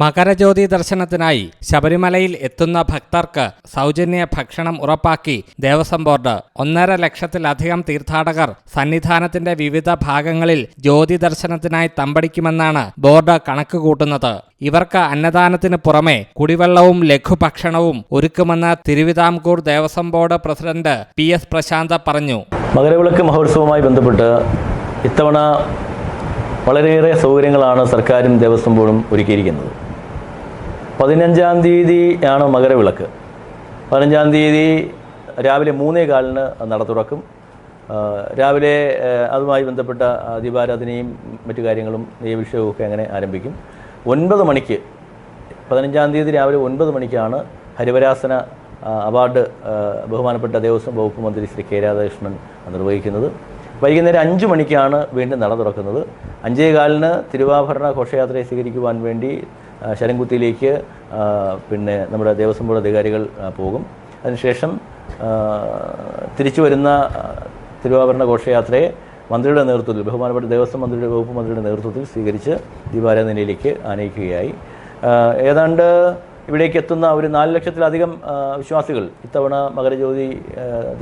മകരജ്യോതി ദർശനത്തിനായി ശബരിമലയിൽ എത്തുന്ന ഭക്തർക്ക് സൗജന്യ ഭക്ഷണം ഉറപ്പാക്കി ദേവസ്വം ബോർഡ്. ഒന്നര ലക്ഷത്തിലധികം തീർത്ഥാടകർ സന്നിധാനത്തിന്റെ വിവിധ ഭാഗങ്ങളിൽ ജ്യോതി ദർശനത്തിനായി തമ്പടിക്കുമെന്നാണ് ബോർഡ് കണക്കുകൂട്ടുന്നത് ഇവർക്ക് അന്നദാനത്തിന് പുറമെ കുടിവെള്ളവും ലഘുഭക്ഷണവും ഒരുക്കുമെന്ന് Thiruvithamkoor Devaswom board president P S Prasanth പറഞ്ഞു. മകരവിളക്ക് മഹോത്സവവുമായി ബന്ധപ്പെട്ട് ഇത്തവണ വളരെയേറെ സൗകര്യങ്ങളാണ് സർക്കാരും ദേവസ്വം ബോർഡും ഒരുക്കിയിരിക്കുന്നത്. പതിനഞ്ചാം തീയതിയാണ് മകരവിളക്ക്. പതിനഞ്ചാം തീയതി രാവിലെ മൂന്നേ കാലിന് നട തുറക്കും. രാവിലെ അതുമായി ബന്ധപ്പെട്ട ദീപാരാധനയും മറ്റു കാര്യങ്ങളും നെയ്യഭിഷേകവും ഒക്കെ അങ്ങനെ ആരംഭിക്കും. ഒൻപത് മണിക്ക് പതിനഞ്ചാം തീയതി രാവിലെ ഒൻപത് മണിക്കാണ് ഹരിവരാസന അവാർഡ് ബഹുമാനപ്പെട്ട ദേവസ്വം വകുപ്പ് മന്ത്രി ശ്രീ കെ രാധാകൃഷ്ണൻ നിർവഹിക്കുന്നത്. വൈകുന്നേരം അഞ്ച് മണിക്കാണ് വീണ്ടും നട തുറക്കുന്നത്. അഞ്ചേകാലിന് തിരുവാഭരണ ഘോഷയാത്രയെ സ്വീകരിക്കുവാൻ വേണ്ടി ശരംകുത്തിയിലേക്ക് പിന്നെ നമ്മുടെ ദേവസ്വം ബോർഡ് അധികാരികൾ പോകും. അതിനുശേഷം തിരിച്ചു വരുന്ന തിരുവാഭരണ ഘോഷയാത്രയെ മന്ത്രിയുടെ നേതൃത്വത്തിൽ ബഹുമാനപ്പെട്ട ദേവസ്വം മന്ത്രിയുടെ വകുപ്പ് മന്ത്രിയുടെ നേതൃത്വത്തിൽ സ്വീകരിച്ച് ദീപാരാധനയിലേക്ക് ആനയിക്കുകയായി. ഏതാണ്ട് ഇവിടേക്ക് എത്തുന്ന ഒരു നാല് ലക്ഷത്തിലധികം വിശ്വാസികൾ ഇത്തവണ മകരജ്യോതി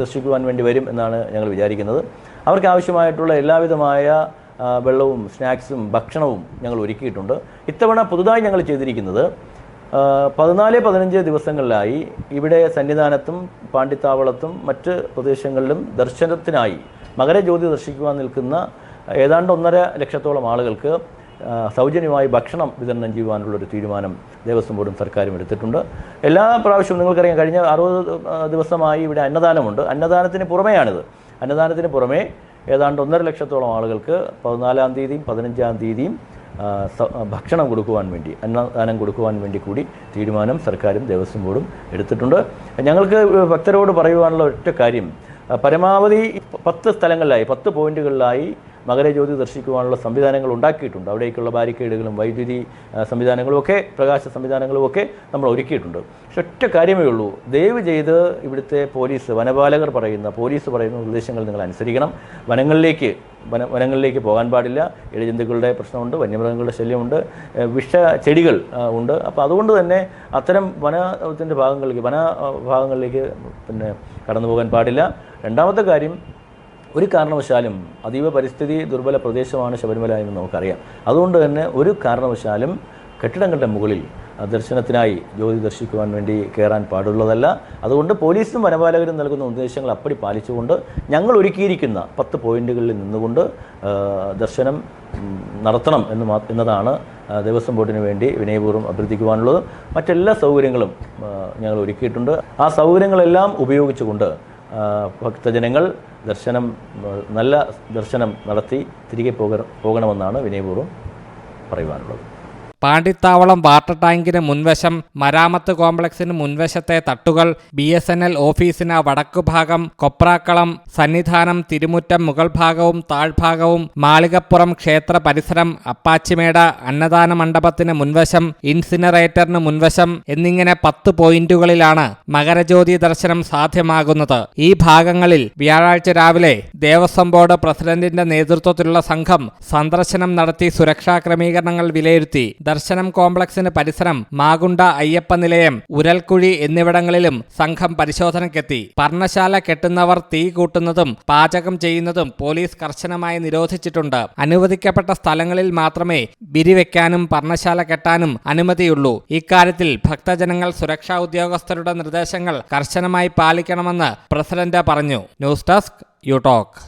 ദർശിക്കുവാൻ വേണ്ടി വരും എന്നാണ് ഞങ്ങൾ വിചാരിക്കുന്നത്. അവർക്ക് ആവശ്യമായിട്ടുള്ള എല്ലാവിധമായ വെള്ളവും സ്നാക്സും ഭക്ഷണവും ഞങ്ങൾ ഒരുക്കിയിട്ടുണ്ട്. ഇത്തവണ പുതുതായി ഞങ്ങൾ ചെയ്തിരിക്കുന്നത് പതിനാല് പതിനഞ്ച് ദിവസങ്ങളിലായി ഇവിടെ സന്നിധാനത്തും പാണ്ഡിത്താവളത്തും മറ്റ് പ്രദേശങ്ങളിലും ദർശനത്തിനായി മകരജ്യോതി ദർശിക്കുവാൻ നിൽക്കുന്ന ഏതാണ്ട് ഒന്നര ലക്ഷത്തോളം ആളുകൾക്ക് സൗജന്യമായി ഭക്ഷണം വിതരണം ചെയ്യുവാനുള്ളൊരു തീരുമാനം ദേവസ്വം ബോർഡും സർക്കാരും എടുത്തിട്ടുണ്ട്. എല്ലാ പ്രാവശ്യവും നിങ്ങൾക്കറിയാം കഴിഞ്ഞ അറുപത് ദിവസമായി ഇവിടെ അന്നദാനമുണ്ട്. അന്നദാനത്തിന് പുറമെയാണിത്. അന്നദാനത്തിന് പുറമെ ഏതാണ്ട് ഒന്നര ലക്ഷത്തോളം ആളുകൾക്ക് പതിനാലാം തീയതിയും പതിനഞ്ചാം തീയതിയും ഭക്ഷണം കൊടുക്കുവാൻ വേണ്ടി അന്നദാനം കൊടുക്കുവാൻ വേണ്ടി കൂടി തീരുമാനം സർക്കാരും ദേവസ്വം ബോർഡും എടുത്തിട്ടുണ്ട്. ഞങ്ങൾക്ക് ഭക്തരോട് പറയുവാനുള്ള ഒറ്റ കാര്യം പരമാവധി പത്ത് സ്ഥലങ്ങളിലായി പത്ത് പോയിന്റുകളിലായി മകരജ്യോതി ദർശിക്കുവാനുള്ള സംവിധാനങ്ങൾ ഉണ്ടാക്കിയിട്ടുണ്ട്. അവിടേക്കുള്ള ബാരിക്കേഡുകളും വൈദ്യുതി സംവിധാനങ്ങളും ഒക്കെ പ്രകാശ സംവിധാനങ്ങളും ഒക്കെ നമ്മൾ ഒരുക്കിയിട്ടുണ്ട്. പക്ഷെ ഒറ്റ കാര്യമേ ഉള്ളൂ. ദയവ് ചെയ്ത് ഇവിടുത്തെ പോലീസ് വനപാലകർ പറയുന്ന പോലീസ് പറയുന്ന നിർദ്ദേശങ്ങൾ നിങ്ങൾ അനുസരിക്കണം. വനങ്ങളിലേക്ക് വന വനങ്ങളിലേക്ക് പോകാൻ പാടില്ല. ഇഴജന്തുക്കളുടെ പ്രശ്നമുണ്ട് വന്യമൃഗങ്ങളുടെ ശല്യമുണ്ട് വിഷ ചെടികൾ ഉണ്ട്. അപ്പോൾ അതുകൊണ്ട് തന്നെ അത്തരം വനത്തിന്റെ ഭാഗങ്ങളിലേക്ക് വന ഭാഗങ്ങളിലേക്ക് പിന്നെ കടന്നു പോകാൻ പാടില്ല. രണ്ടാമത്തെ കാര്യം ഒരു കാരണവശാലും അതീവ പരിസ്ഥിതി ദുർബല പ്രദേശമാണ് ശബരിമല എന്ന് നമുക്കറിയാം. അതുകൊണ്ട് തന്നെ ഒരു കാരണവശാലും കെട്ടിടങ്ങളുടെ മുകളിൽ ദർശനത്തിനായി ജ്യോതി ദർശിക്കുവാൻ വേണ്ടി കയറാൻ പാടുള്ളതല്ല. അതുകൊണ്ട് പോലീസും വനപാലകരും നൽകുന്ന നിർദ്ദേശങ്ങൾ അപ്പടി പാലിച്ചുകൊണ്ട് ഞങ്ങൾ ഒരുക്കിയിരിക്കുന്ന പത്ത് പോയിന്റുകളിൽ നിന്നുകൊണ്ട് ദർശനം നടത്തണം എന്ന് മാ എന്നതാണ് ദേവസ്വം ബോർഡിന് വേണ്ടി വിനയപൂർവം അഭ്യർത്ഥിക്കുവാനുള്ളത്. മറ്റെല്ലാ സൗകര്യങ്ങളും ഞങ്ങൾ ഒരുക്കിയിട്ടുണ്ട്. ആ സൗകര്യങ്ങളെല്ലാം ഉപയോഗിച്ചുകൊണ്ട് ഭക്തജനങ്ങൾ ദർശനം നല്ല ദർശനം നടത്തി തിരികെ പോക പോകണമെന്നാണ് വിനയപൂർവം പറയുവാനുള്ളത്. പാണ്ടിത്താവളം വാട്ടർ ടാങ്കിന് മുൻവശം മരാമത്ത് കോംപ്ലക്സിന് മുൻവശത്തെ തട്ടുകൾ ബി എസ് എൻ എൽ ഓഫീസിന് വടക്കുഭാഗം കൊപ്രാക്കളം സന്നിധാനം തിരുമുറ്റം മുകൾ ഭാഗവും താഴ്ഭാഗവും മാളികപ്പുറം ക്ഷേത്ര പരിസരം അപ്പാച്ചിമേട അന്നദാന മണ്ഡപത്തിന് മുൻവശം ഇൻസിനറേറ്ററിന് മുൻവശം എന്നിങ്ങനെ പത്ത് പോയിന്റുകളിലാണ് മകരജ്യോതി ദർശനം സാധ്യമാകുന്നത്. ഈ ഭാഗങ്ങളിൽ വ്യാഴാഴ്ച രാവിലെ ദേവസ്വം ബോർഡ് പ്രസിഡന്റിന്റെ നേതൃത്വത്തിലുള്ള സംഘം സന്ദർശനം നടത്തി സുരക്ഷാ ക്രമീകരണങ്ങൾ വിലയിരുത്തി. ദർശനം കോംപ്ലക്സിന് പരിസരം മാകുണ്ട അയ്യപ്പ നിലയം ഉരൽക്കുഴി എന്നിവിടങ്ങളിലും സംഘം പരിശോധനയ്ക്കെത്തി. പർണശാല കെട്ടുന്നവർ തീ കൂട്ടുന്നതും പാചകം ചെയ്യുന്നതും പോലീസ് കർശനമായി നിരോധിച്ചിട്ടുണ്ട്. അനുവദിക്കപ്പെട്ട സ്ഥലങ്ങളിൽ മാത്രമേ ബിരിവെക്കാനും പർണശാല കെട്ടാനും അനുമതിയുള്ളൂ. ഇക്കാര്യത്തിൽ ഭക്തജനങ്ങൾ സുരക്ഷാ ഉദ്യോഗസ്ഥരുടെ നിർദ്ദേശങ്ങൾ കർശനമായി പാലിക്കണമെന്ന് പ്രസിഡന്റ് പറഞ്ഞു. News desk you talk